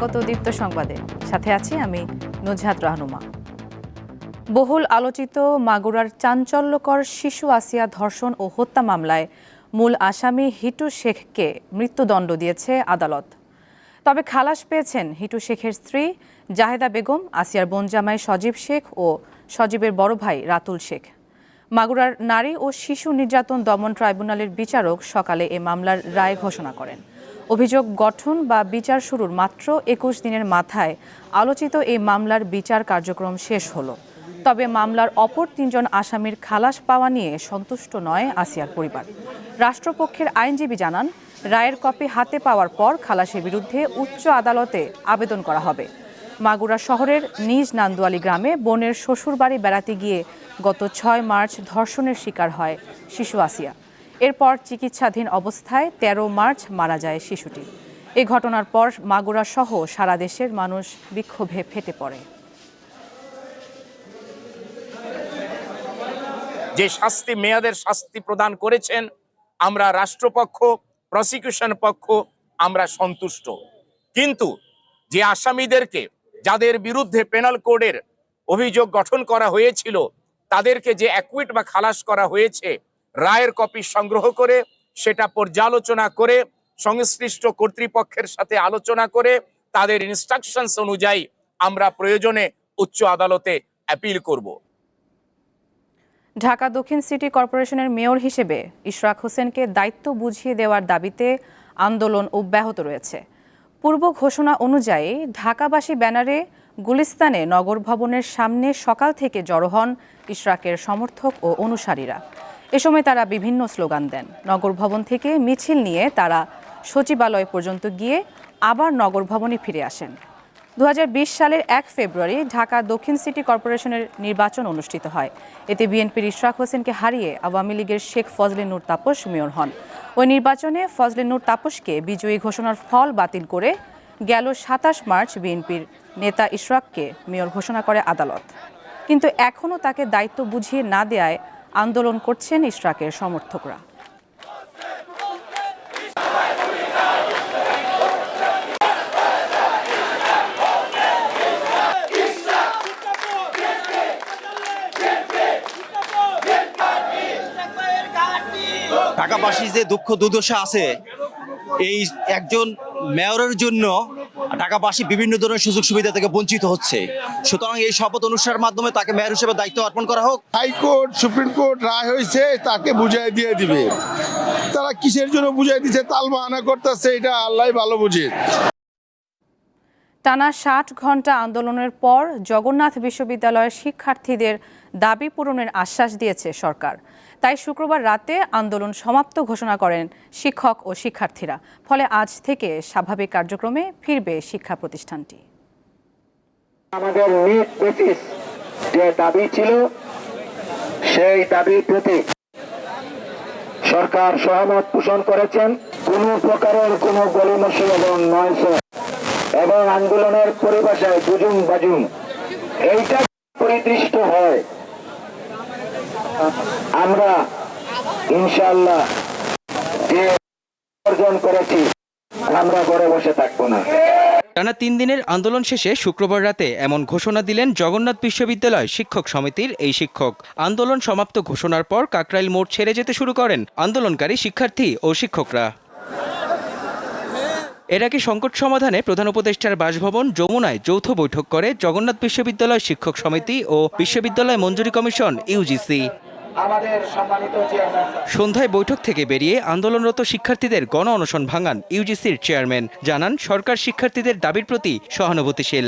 স্বাগত দীপ্ত সংবাদে। সাথে আছি আমি নুজহাত রাহনুমা। বহুল আলোচিত মাগুরার চাঞ্চল্যকর শিশু আসিয়া ধর্ষণ ও হত্যা মামলায় মূল আসামি হিটু শেখকে মৃত্যুদণ্ড দিয়েছে আদালত। তবে খালাস পেয়েছেন হিটু শেখের স্ত্রী জাহেদা বেগম, আসিয়ার বোনজামাই সজীব শেখ ও সজীবের বড় ভাই রাতুল শেখ। মাগুরার নারী ও শিশু নির্যাতন দমন ট্রাইব্যুনালের বিচারক সকালে এ মামলার রায় ঘোষণা করেন। অভিযোগ গঠন বা বিচার শুরুর মাত্র একুশ দিনের মাথায় আলোচিত এই মামলার বিচার কার্যক্রম শেষ হলো। তবে মামলার অপর তিনজন আসামির খালাস পাওয়া নিয়ে সন্তুষ্ট নয় আসিয়ার পরিবার। রাষ্ট্রপক্ষের আইনজীবী জানান, রায়ের কপি হাতে পাওয়ার পর খালাসের বিরুদ্ধে উচ্চ আদালতে আবেদন করা হবে। মাগুরা শহরের নিজ নান্দুয়ালি গ্রামে বোনের শ্বশুরবাড়ি বেড়াতে গিয়ে গত ছয় মার্চ ধর্ষণের শিকার হয় শিশু আসিয়া। এরপর চিকিৎসাধীন অবস্থায় ১৩ মার্চ মারা যায় শিশুটি। এই ঘটনার পর মাগুরা সহ সারা দেশের মানুষ বিক্ষোভে ফেটে পড়ে। যে শাস্তি, মেয়াদের শাস্তি প্রদান করেছেন, আমরা রাষ্ট্রপক্ষ প্রসিকিউশন পক্ষ, আমরা সন্তুষ্ট। কিন্তু যে আসামিদেরকে, যাদের বিরুদ্ধে পেনাল কোডের অভিযোগ গঠন করা হয়েছিল, তাদেরকে যে অ্যাকুইট বা খালাস করা হয়েছে রায়ের কপি সংগ্রহ করে, সেটা পর্যালোচনা করে, সংশ্লিষ্ট কর্তৃপক্ষের সাথে আলোচনা করে, তাদের ইনস্ট্রাকশনস অনুযায়ী আমরা প্রয়োজনে উচ্চ আদালতে অ্যাপিল করব। ঢাকা দক্ষিণ সিটি কর্পোরেশনের মেয়র হিসেবে ইশরাক হোসেনকে দায়িত্ব বুঝিয়ে দেওয়ার দাবিতে আন্দোলন অব্যাহত রয়েছে। পূর্ব ঘোষণা অনুযায়ী ঢাকাবাসী ব্যানারে গুলিস্তানে নগর ভবনের সামনে সকাল থেকে জড়ো হন ইশরাকের সমর্থক ও অনুসারীরা। এ সময় তারা বিভিন্ন স্লোগান দেন। নগর ভবন থেকে মিছিল নিয়ে তারা সচিবালয় পর্যন্ত গিয়ে আবার নগর ভবনে ফিরে আসেন। দু হাজার বিশ সালের এক ফেব্রুয়ারি ঢাকা দক্ষিণ সিটি কর্পোরেশনের নির্বাচন অনুষ্ঠিত হয়। এতে বিএনপির ইশরাক হোসেনকে হারিয়ে আওয়ামী লীগের শেখ ফজলে নূর তাপস মেয়র হন। ওই নির্বাচনে ফজলে নূর তাপসকে বিজয়ী ঘোষণার ফল বাতিল করে গেল সাতাশ মার্চ বিএনপির নেতা ইশরাককে মেয়র ঘোষণা করে আদালত। কিন্তু এখনও তাকে দায়িত্ব বুঝিয়ে না দেয়ায় আন্দোলন করছেন ইশরাকের সমর্থকরা। ঢাকাবাসীর যে দুঃখ দুর্দশা আছে এই একজন মেয়রের জন্য ঢাকাবাসী বিভিন্ন ধরনের সুযোগ সুবিধা থেকে বঞ্চিত হচ্ছে। সুতরাং এই শপথ অনুষ্ঠানের মাধ্যমে তাকে মেয়র হিসেবে দায়িত্ব অর্পণ করা হোক। হাইকোর্ট, সুপ্রিম কোর্ট রায় হয়েছে, তাকে বুঝাই দিয়ে দিবে। তারা কিসের জন্য বুঝাই দিচ্ছে তাল বাহানা করতেছে, এটা আল্লাহ ভালো বুঝে। টানা ষাট ঘণ্টা আন্দোলনের পর জগন্নাথ বিশ্ববিদ্যালয়ের শিক্ষার্থীদের দাবি পূরণের আশ্বাস দিয়েছে সরকার। তাই শুক্রবার রাতে আন্দোলন সমাপ্ত ঘোষণা করেন শিক্ষক ও শিক্ষার্থীরা। ফলে আজ থেকে স্বাভাবিক কার্যক্রমে ফিরবে শিক্ষা প্রতিষ্ঠানটি। আমাদের যে দাবি ছিল, সেই দাবির প্রতি সরকার সহমত পোষণ করেছেন। কোন প্রকারের কোন গলিমসি এবং নয়স এবং আন্দোলনের পরিভাষায় বুজুম বাজুম। এইটা পরিদৃষ্ট হয়। আমরা ইনশাল্লাহ যে অর্জন করেছি, আমরা ঘরে বসে থাকব না। টানা তিন দিনের আন্দোলন শেষে শুক্রবার রাতে এমন ঘোষণা দিলেন জগন্নাথ বিশ্ববিদ্যালয় শিক্ষক সমিতির এই শিক্ষক। আন্দোলন সমাপ্ত ঘোষণার পর কাকরাইল মোড় ছেড়ে যেতে শুরু করেন আন্দোলনকারী শিক্ষার্থী ও শিক্ষকরা। এর আগে সংকট সমাধানে প্রধান উপদেষ্টার বাসভবন যমুনায় যৌথ বৈঠক করে জগন্নাথ বিশ্ববিদ্যালয় শিক্ষক সমিতি ও বিশ্ববিদ্যালয় মঞ্জুরি কমিশন ইউজিসি আমাদের সম্মানিত সন্ধ্যায় বৈঠক থেকে বেরিয়ে আন্দোলনরত শিক্ষার্থীদের গণ অনশন ভাঙান ইউজিসির চেয়ারম্যান। জানান সরকার শিক্ষার্থীদের দাবির প্রতি সহানুভূতিশীল।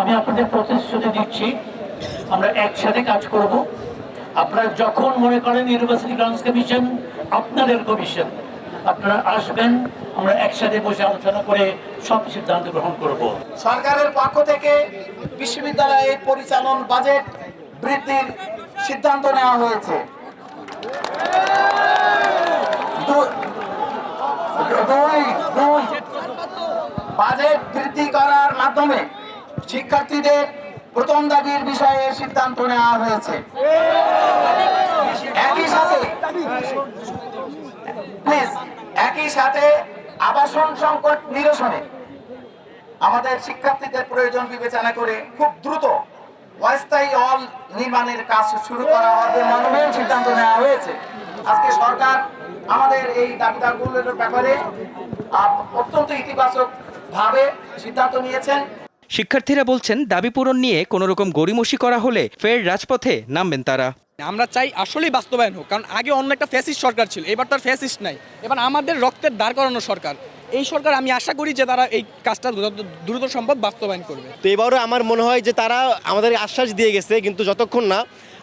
আমি আপনাদের প্রতিশ্রুতি দিচ্ছি আমরা একসাথে কাজ করব। আপনারা যখন মনে করেন ইউনিভার্সিটি গ্রান্টস কমিশন আপনাদের কমিশন আপনারা আসবেন, আমরা একসাথে বসে আলোচনা করে সব সিদ্ধান্ত গ্রহণ করব। সরকারের পক্ষ থেকে বিশ্ববিদ্যালয়ের পরিচালন বাজেট বৃদ্ধির সিদ্ধান্ত নেওয়া হয়েছে। বাজেট বৃদ্ধি করার মাধ্যমে শিক্ষার্থীদের প্রথম দাবির বিষয়ে সিদ্ধান্ত নেওয়া হয়েছে। একই সাথে প্লিজ, একই সাথে আবাসন সংকট নিরসনে আমাদের শিক্ষার্থীদের প্রয়োজন বিবেচনা করে খুব দ্রুত অস্থায়ী হল নির্মাণের কাজ শুরু করা হবে সিদ্ধান্ত নেওয়া হয়েছে। আজকে সরকার আমাদের এই দাবিদারগুলোর ব্যাপারে অত্যন্ত ইতিবাচক ভাবে সিদ্ধান্ত নিয়েছেন। শিক্ষার্থীরা বলছেন দাবি পূরণ নিয়ে কোনো রকম গড়িমসি করা হলে ফের রাজপথে নামবেন তারা। আমরা চাই আসলেই বাস্তবায়ন হোক কারণ আগে অন্য একটা ফ্যাসিস্ট সরকার ছিল এবার তার ফ্যাসিস্ট নাই। এবার আমাদের রক্তের দাঁড় করানো সরকার। এই সরকার আমি আশা করি যে তারা এই কাজটা দ্রুত সম্ভব বাস্তবায়ন করবে। তো এবারও আমার মনে হয় যে তারা আমাদের আশ্বাস দিয়ে গেছে কিন্তু যতক্ষণ না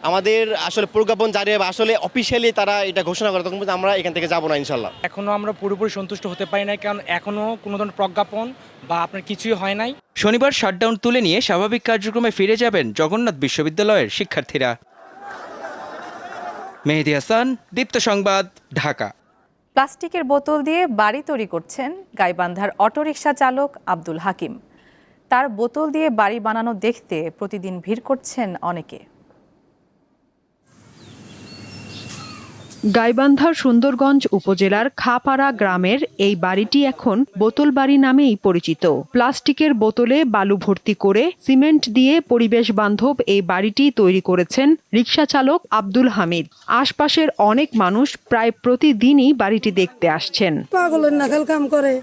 আমাদের আসলে প্রজ্ঞাপন জারি হবে। আসলে অফিসিয়ালি তারা এটা ঘোষণা করে তখন পর্যন্ত আমরা এখান থেকে যাব না ইনশাল্লাহ এখনও আমরা পুরোপুরি সন্তুষ্ট হতে পারি না কারণ এখনও কোনো ধরনের প্রজ্ঞাপন বা আপনার কিছুই হয় নাই। শনিবার শাটডাউন তুলে নিয়ে স্বাভাবিক কার্যক্রমে ফিরে যাবেন জগন্নাথ বিশ্ববিদ্যালয়ের শিক্ষার্থীরা। মেহেদি হাসান দীপ্ত সংবাদ ঢাকা। প্লাস্টিকের বোতল দিয়ে বাড়ি তৈরি করছেন গাইবান্ধার অটোরিকশা চালক আব্দুল হাকিম। তার বোতল দিয়ে বাড়ি বানানো দেখতে প্রতিদিন ভিড় করছেন অনেকে। গাইবান্ধার সুন্দরগঞ্জ উপজেলার খাপাড়া গ্রামের এই বাড়িটি এখন বোতল বাড়ি নামেই পরিচিত। প্লাস্টিকের বোতলে বালু ভর্তি করে সিমেন্ট দিয়ে পরিবেশ বান্ধব এই বাড়িটি তৈরি করেছেন রিকশা চালক আব্দুল হামিদ। আশপাশের অনেক মানুষ প্রায় প্রতিদিনই বাড়িটি দেখতে আসছেন। পাগলের নাকাল কাম করে।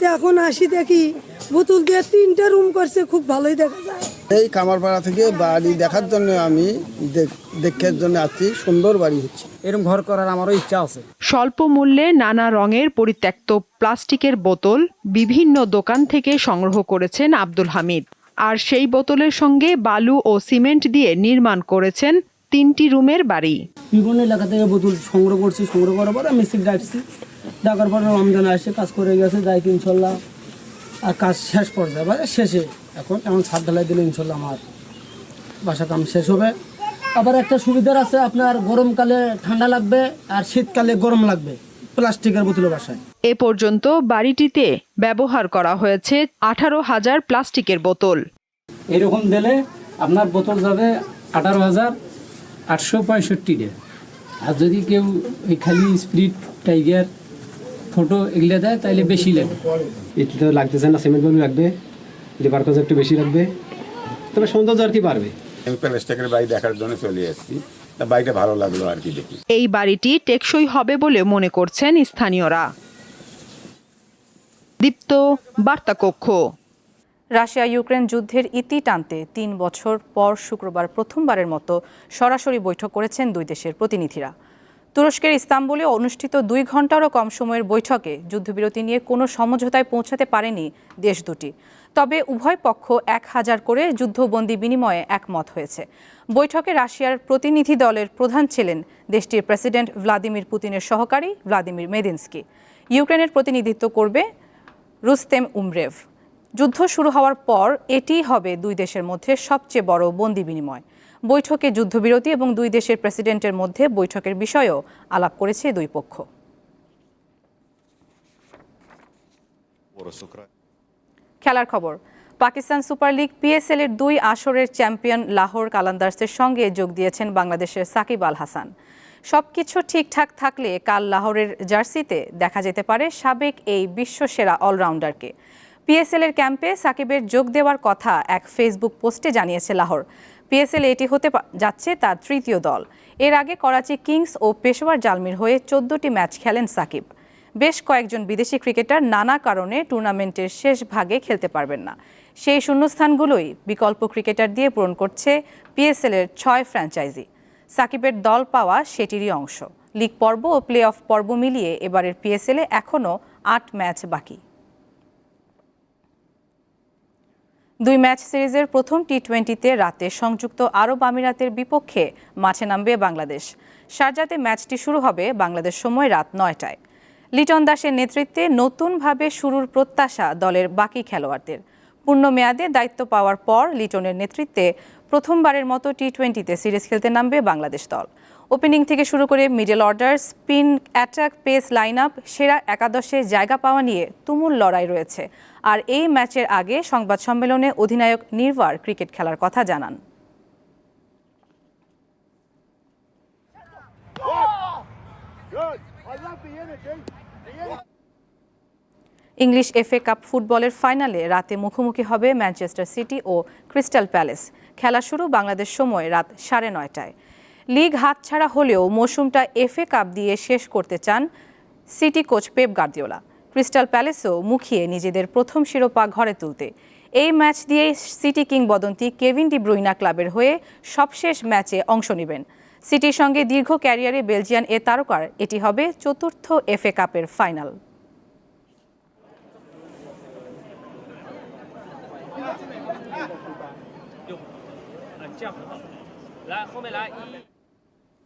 তো এখন আসি দেখি। বোতল দিয়ে তিনটা রুম করছে খুব ভালোই দেখা যায়। এই কামারপাড়া থেকে বাড়ি দেখার জন্য আমি দেখ- দেখার জন্য আসছি সুন্দর বাড়ি হচ্ছে। এরকম ঘর করার আমারও ইচ্ছা আছে। স্বল্প মূল্যে নানা রঙের পরিত্যক্ত প্লাস্টিকের বোতল বিভিন্ন দোকান থেকে সংগ্রহ করেছেন আব্দুল হামিদ। আর সেই বোতলের সঙ্গে বালু ও সিমেন্ট দিয়ে নির্মাণ করেছেন তিনটি রুমের বাড়ি। বিভিন্ন এলাকা থেকে বোতল সংগ্রহ করছি সংগ্রহ করার পরে আমি সিট ডাকার পরে রমজান আসে কাজ করে গেছে যাই কি ইনশাল্লাহ। আর কাজ শেষ পর্যায়ে বা শেষে। এখন এমন ছাদ ঢালাই দিলে ইনশাল্লাহ আমার বাসা কাম শেষ হবে। আবার একটা সুবিধার আছে আপনার গরমকালে ঠান্ডা লাগবে আর শীতকালে গরম লাগবে প্লাস্টিকের বোতলের বাসায়। এ পর্যন্ত বাড়িটিতে ব্যবহার করা হয়েছে আঠারো হাজার প্লাস্টিকের বোতল। এরকম দিলে আপনার বোতল যাবে আঠারো হাজার আটশো পঁয়ষট্টি আর যদি কেউ ওই খালি স্প্রিট টাইগার ফটো এগুলো দেয় তাহলে বেশি লাগে। এতে তো লাগতেছে না সিমেন্ট বালু লাগবে লেবার খরচ একটু বেশি লাগবে। তবে সৌন্দর্য আর কি বাড়বে। আমি প্যালেস্টাকের বাড়ি দেখার জন্য চলে এসেছি তা বাড়িটা ভালো লাগল আর কি দেখি। এই বাড়িটি টেকসই হবে বলে মনে করছেন স্থানীয়রা। দীপ্ত বার্তা কক্ষ রাশিয়া ইউক্রেন যুদ্ধের ইতি টানতে তিন বছর পর শুক্রবার প্রথমবারের মতো সরাসরি বৈঠক করেছেন দুই দেশের প্রতিনিধিরা। তুরস্কের ইস্তাম্বুলে অনুষ্ঠিত দুই ঘন্টারও কম সময়ের বৈঠকে যুদ্ধবিরতি নিয়ে কোনো সমঝোতায় পৌঁছাতে পারেনি দেশ দুটি। তবে উভয় পক্ষ এক হাজার করে যুদ্ধবন্দি বিনিময়ে একমত হয়েছে। বৈঠকে রাশিয়ার প্রতিনিধি দলের প্রধান ছিলেন দেশটির প্রেসিডেন্ট ভ্লাদিমির পুতিনের সহকারী ভ্লাদিমির মেদিনস্কি। ইউক্রেনের প্রতিনিধিত্ব করবে রুস্তেম উমরেভ। যুদ্ধ শুরু হওয়ার পর এটিই হবে দুই দেশের মধ্যে সবচেয়ে বড় বন্দি বিনিময়। বৈঠকে যুদ্ধবিরতি এবং দুই দেশের প্রেসিডেন্টের মধ্যে বৈঠকের বিষয়েও আলাপ করেছে দুই পক্ষ। খেলার খবর, পাকিস্তান সুপার লিগ পিএসএল এর দুই আসরের চ্যাম্পিয়ন লাহোর কালান্দার্সের সঙ্গে যোগ দিয়েছেন বাংলাদেশের সাকিব আল হাসান। সবকিছু ঠিকঠাক থাকলে কাল লাহোরের জার্সিতে দেখা যেতে পারে সাবেক এই বিশ্বসেরা অলরাউন্ডারকে। পিএসএল এর ক্যাম্পে সাকিবের যোগ দেওয়ার কথা এক ফেসবুক পোস্টে জানিয়েছে লাহোর। পিএসএল এটি হতে যাচ্ছে তার তৃতীয় দল। এর আগে করাচি কিংস ও পেশোয়ার জালমির হয়ে চোদ্দটি ম্যাচ খেলেন সাকিব। বেশ কয়েকজন বিদেশি ক্রিকেটার নানা কারণে টুর্নামেন্টের শেষ ভাগে খেলতে পারবেন না। সেই শূন্যস্থানগুলোই বিকল্প ক্রিকেটার দিয়ে পূরণ করছে পিএসএল এর ছয় ফ্র্যাঞ্চাইজি। সাকিবের দল পাওয়া সেটিরই অংশ। লিগ পর্ব ও প্লে অফ পর্ব মিলিয়ে এবারের পিএসএলে এখনও আট ম্যাচ বাকি। দুই ম্যাচ সিরিজের প্রথম টি টোয়েন্টিতে রাতে সংযুক্ত আরব আমিরাতের বিপক্ষে মাঠে নামবে বাংলাদেশ। সারজাতে ম্যাচটি শুরু হবে বাংলাদেশ সময় রাত নয়টায়। লিটন দাসের নেতৃত্বে নতুনভাবে শুরুর প্রত্যাশা দলের বাকি খেলোয়াড়দের। পূর্ণ মেয়াদে দায়িত্ব পাওয়ার পর লিটনের নেতৃত্বে প্রথমবারের মতো টি টোয়েন্টিতে সিরিজ খেলতে নামবে বাংলাদেশ দল। ওপেনিং থেকে শুরু করে middle order spin attack pace line up সেরা একাদশে জায়গা পাওয়া নিয়ে তুমুল লড়াই রয়েছে। আর এই ম্যাচের আগে সংবাদ সম্মেলনে অধিনায়ক নির্ভার ক্রিকেট খেলার কথা জানান। ইংলিশ এফএ কাপ ফুটবলের ফাইনালে রাতে মুখোমুখি হবে ম্যানচেস্টার সিটি ও ক্রিস্টাল প্যালেস। খেলা শুরু বাংলাদেশ সময় রাত সাড়ে নয়টায়। লিগ হাতছাড়া হলেও মৌসুমটা এফএ কাপ দিয়ে শেষ করতে চান City coach Pep Guardiola. Crystal প্যালেসও মুখিয়ে নিজেদের প্রথম শিরোপা ঘরে তুলতে। এই ম্যাচ দিয়ে সিটি কিংবদন্তি কেভিন ডি ব্রুইনা ক্লাবের হয়ে সবশেষ ম্যাচে অংশ নেবেন। সিটির সঙ্গে দীর্ঘ ক্যারিয়ারে বেলজিয়ান এ তারকার এটি হবে চতুর্থ এফএ কাপের ফাইনাল।